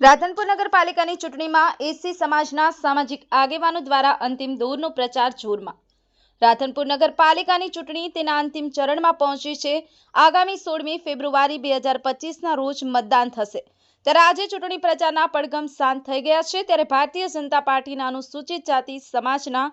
રાધનપુર નગરપાલિકાની ચૂંટણીમાં એસી સમાજના સામાજિક આગેવાનો દ્વારા અંતિમ દોરનો પ્રચાર જોરમાં. રાધનપુર નગરપાલિકાની ચૂંટણી તેના અંતિમ ચરણમાં પહોંચી છે. આગામી સોળમી ફેબ્રુઆરી બે હજાર પચીસના રોજ મતદાન થશે. ત્યારે આજે ચૂંટણી પ્રચારના પડઘમ શાંત થઈ ગયા છે. ત્યારે ભારતીય જનતા પાર્ટીના અનુસૂચિત જાતિ સમાજના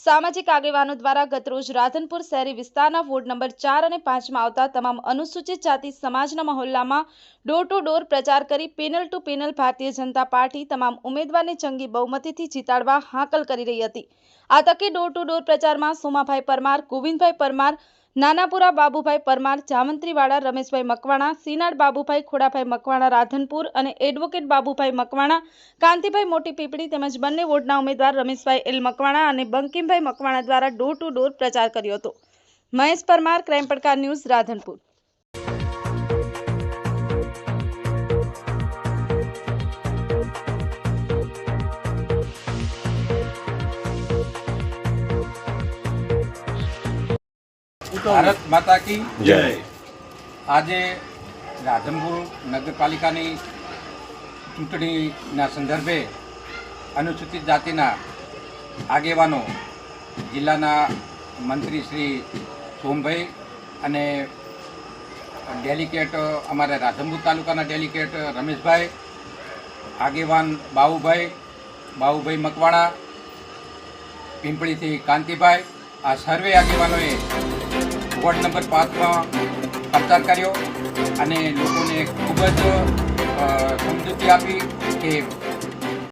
સામાજિક આગેવાનો દ્વારા ગતરોજ રાધનપુર શહેરી વિસ્તારના વોર્ડ નંબર ચાર અને પાંચમાં આવતા તમામ અનુસૂચિત જાતિ સમાજના મહોલ્લામાં ડોર ટુ ડોર પ્રચાર કરી panel two panel Bharatiya Janata party તમામ ઉમેદવારને જંગી બહુમતીથી જીતાડવા હાંકલ કરી રહી હતી. આ તકે ડોર ટુ ડોર પ્રચારમાં સોમાભાઈ પરમાર, ગોવિંદભાઈ પરમાર નાનાપુરા બાબુભાઈ પરમાર, જામંત્રીવાડા રમેશભાઈ મકવાણા, સીનાડ બાબુભાઈ ખોડાભાઈ મકવાણા, રાધનપુર અને એડવોકેટ બાબુભાઈ મકવાણા, કાંતિભાઈ મોટી પીપળી તેમજ બંને વોર્ડના ઉમેદવાર રમેશભાઈ એલ મકવાણા અને બંકિમભાઈ મકવાણા દ્વારા ડોર ટુ ડોર પ્રચાર કર્યો હતો. Mahesh Parmar, crime Padkar news, Radhanpur. Bharat માતા કી જય. આજે રાધનપુર નગરપાલિકાની ચૂંટણીના સંદર્ભે અનુસૂચિત જાતિના આગેવાનો જિલ્લાના મંત્રી શ્રી સોમભાઈ અને ડેલિકેટ અમારા રાધનપુર તાલુકાના ડેલિકેટ રમેશભાઈ આગેવાન બાઉભાઈ બાઉભાઈ મકવાણા પિંપળીથી કાંતિભાઈ આ સર્વે આગેવાનોએ વોર્ડ નંબર પાંચમાં પ્રચાર કર્યો અને લોકોને ખૂબ જ સમજૂતી આપી કે